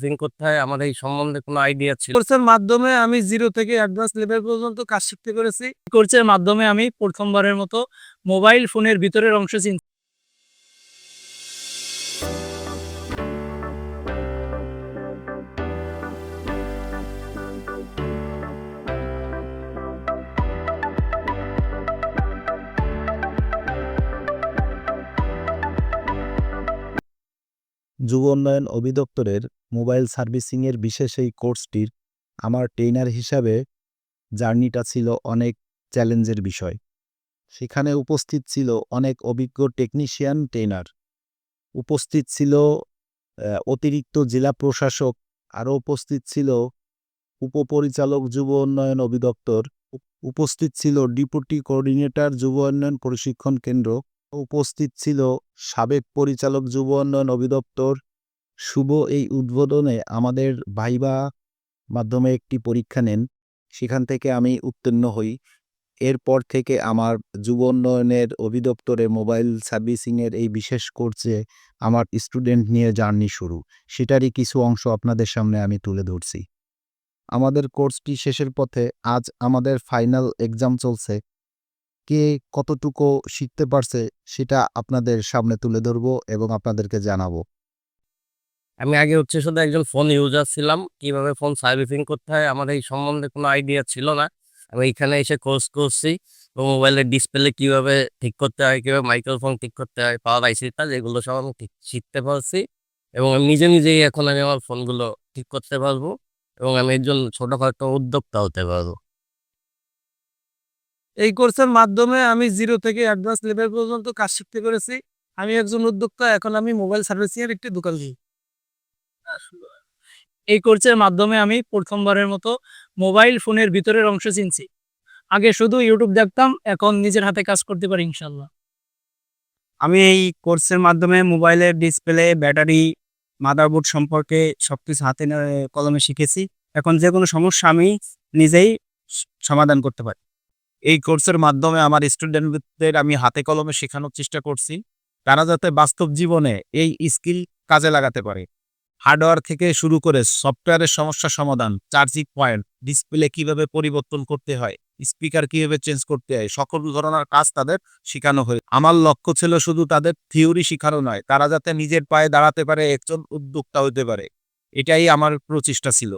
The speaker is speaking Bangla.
সার্ফিং করতে হয়, আমার এই সম্বন্ধে কোনো আইডিয়া ছিল কোর্সের মাধ্যমে আমি জিরো থেকে অ্যাডভান্স লেভেল পর্যন্ত কাজ শিখতে পেরেছি। কোর্সের মাধ্যমে আমি প্রথমবারের মতো মোবাইল ফোনের ভিতরের অংশ যুব উন্নয়ন অধিদপ্তরের মোবাইল সার্ভিসিংয়ের বিশেষ এই কোর্সটির আমার ট্রেনার হিসাবে জার্নিটা ছিল অনেক চ্যালেঞ্জের বিষয়। সেখানে উপস্থিত ছিল অনেক অভিজ্ঞ টেকনিশিয়ান ট্রেনার উপস্থিত ছিল অতিরিক্ত জেলা প্রশাসক। আরও উপস্থিত ছিল উপপরিচালক যুব উন্নয়ন অধিদপ্তর। উপ- উপস্থিত ছিল ডিপুটি কোঅর্ডিনেটর যুব উন্নয়ন প্রশিক্ষণ কেন্দ্র। উপস্থিত ছিল সাবেক পরিচালক যুব উন্নয়ন অধিদপ্তর। শুভ এই উদ্বোধনে আমাদের ভাইবা মাধ্যমে একটি পরীক্ষা নেন। সেখান থেকে আমি উত্তীর্ণ হই। এরপর থেকে আমার যুব উন্নয়নের অধিদপ্তরে মোবাইল সার্ভিসিংয়ের এই বিশেষ কোর্সে আমার স্টুডেন্ট নিয়ে জার্নি শুরু। সেটারই কিছু অংশ আপনাদের সামনে আমি তুলে ধরছি। আমাদের কোর্সটি শেষের পথে আজ আমাদের ফাইনাল এক্সাম চলছে। কে কতটুকু শিখতে পারছে সেটা আপনাদের সামনে তুলে ধরবো এবং আপনাদেরকে জানাব। আমি আগে হচ্ছে শুধু একজন ফোন ইউজার ছিলাম, কীভাবে ফোন সার্ভিসিং করতে হয় আমার এই সম্বন্ধে কোনো আইডিয়া ছিল না। আমি এখানে এসে কোর্স করছি মোবাইলের ডিসপ্লে কীভাবে ঠিক করতে হয়, কীভাবে মাইক্রোফোন ঠিক করতে হয় পাওয়ার আইসিটা যেগুলো সব আমি ঠিক শিখতে পারছি এবং আমি নিজে নিজেই এখন আমি আমার ফোনগুলো ঠিক করতে পারব এবং আমি একজন ছোটখাটো উদ্যোক্তা হতে পারব। এই কোর্সের মাধ্যমে আমি জিরো থেকে অ্যাডভান্স লেভেল পর্যন্ত কাজ শিখতে পেরেছি। আমি একজন উদ্যোক্তা, এখন আমি মোবাইল সার্ভিসিং এর একটি দোকান দিই। এই কোর্সের মাধ্যমে আমি প্রথমবারের মতো মোবাইল ফোনের ভিতরের অংশ চিনছি। আগে শুধু ইউটিউব দেখতাম, এখন নিজের হাতে কাজ করতে পারি ইনশাল্লাহ আমি এই কোর্সের মাধ্যমে মোবাইলের ডিসপ্লে ব্যাটারি মাদারবোর্ড সম্পর্কে সবকিছু হাতে কলমে শিখেছি। এখন যে কোনো সমস্যা আমি নিজেই সমাধান করতে পারি। এই কোর্সের মাধ্যমে আমার স্টুডেন্টদের আমি হাতে কলমে শেখানোর চেষ্টা করছি। তারা যাতে বাস্তব জীবনে এই স্কিল কাজে লাগাতে পারে। হার্ডওয়্যার থেকে শুরু করে সফটওয়্যারের সমস্যা সমাধান, চার্জিং পয়েন্ট, ডিসপ্লে কীভাবে পরিবর্তন করতে হয়, স্পিকার কীভাবে চেঞ্জ করতে হয়, সকল ধরনের কাজ তাদের শেখানো হয় আমার লক্ষ্য ছিল শুধু তাদের থিওরি শেখানো নয়, তারা যাতে নিজের পায়ে দাঁড়াতে পারে, একজন উদ্যোক্তা হতে পারে। এটাই আমার প্রচেষ্টা ছিল।